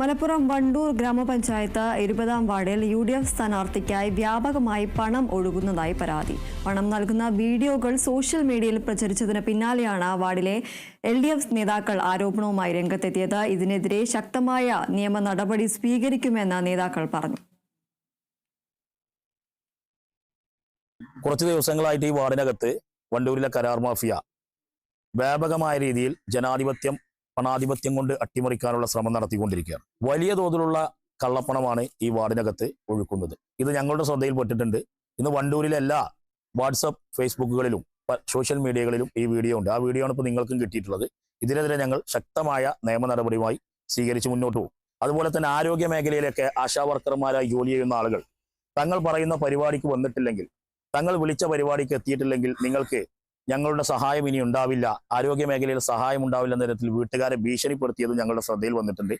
മലപ്പുറം വണ്ടൂർ ഗ്രാമപഞ്ചായത്ത് ഇരുപതാം വാർഡിൽ യു ഡി എഫ് സ്ഥാനാർത്ഥിക്കായി വ്യാപകമായി പണം ഒഴുകുന്നതായി പരാതി. പണം നൽകുന്ന വീഡിയോകൾ സോഷ്യൽ മീഡിയയിൽ പ്രചരിച്ചതിന് പിന്നാലെയാണ് വാർഡിലെ എൽ ഡി എഫ് നേതാക്കൾ ആരോപണവുമായി രംഗത്തെത്തിയത്. ഇതിനെതിരെ ശക്തമായ നിയമ നടപടി സ്വീകരിക്കുമെന്ന് നേതാക്കൾ പറഞ്ഞു. കുറച്ച് ദിവസങ്ങളായിട്ട് ഈ വാർഡിനകത്ത് വണ്ടൂരിലെ കരാർ മാഫിയ വ്യാപകമായ രീതിയിൽ ജനാധിപത്യം പണാധിപത്യം കൊണ്ട് അട്ടിമറിക്കാനുള്ള ശ്രമം നടത്തിക്കൊണ്ടിരിക്കുകയാണ്. വലിയ തോതിലുള്ള കള്ളപ്പണമാണ് ഈ വാർഡിനകത്ത് ഒഴുക്കുന്നത്. ഇത് ഞങ്ങളുടെ ശ്രദ്ധയിൽപ്പെട്ടിട്ടുണ്ട് ഇന്ന് വണ്ടൂരിലെ എല്ലാ വാട്സപ്പ് ഫേസ്ബുക്കുകളിലും സോഷ്യൽ മീഡിയകളിലും ഈ വീഡിയോ ഉണ്ട്. ആ വീഡിയോ ആണ് ഇപ്പോൾ നിങ്ങൾക്കും കിട്ടിയിട്ടുള്ളത്. ഇതിനെതിരെ ഞങ്ങൾ ശക്തമായ നിയമ നടപടിയുമായി സ്വീകരിച്ച് മുന്നോട്ട് പോകും. അതുപോലെ തന്നെ ആരോഗ്യ മേഖലയിലൊക്കെ ആശാ വർക്കർമാരായി ജോലി ചെയ്യുന്ന ആളുകൾ തങ്ങൾ പറയുന്ന പരിപാടിക്ക് വന്നിട്ടില്ലെങ്കിൽ തങ്ങൾ വിളിച്ച പരിപാടിക്ക് എത്തിയിട്ടില്ലെങ്കിൽ നിങ്ങൾക്ക് ഞങ്ങളുടെ സഹായം ഇനി ഉണ്ടാവില്ല. ആരോഗ്യ മേഖലയിൽ സഹായം ഉണ്ടാവില്ല എന്ന തരത്തിൽ വീട്ടുകാരെ ഭീഷണിപ്പെടുത്തിയത് ഞങ്ങളുടെ ശ്രദ്ധയിൽ വന്നിട്ടുണ്ട്.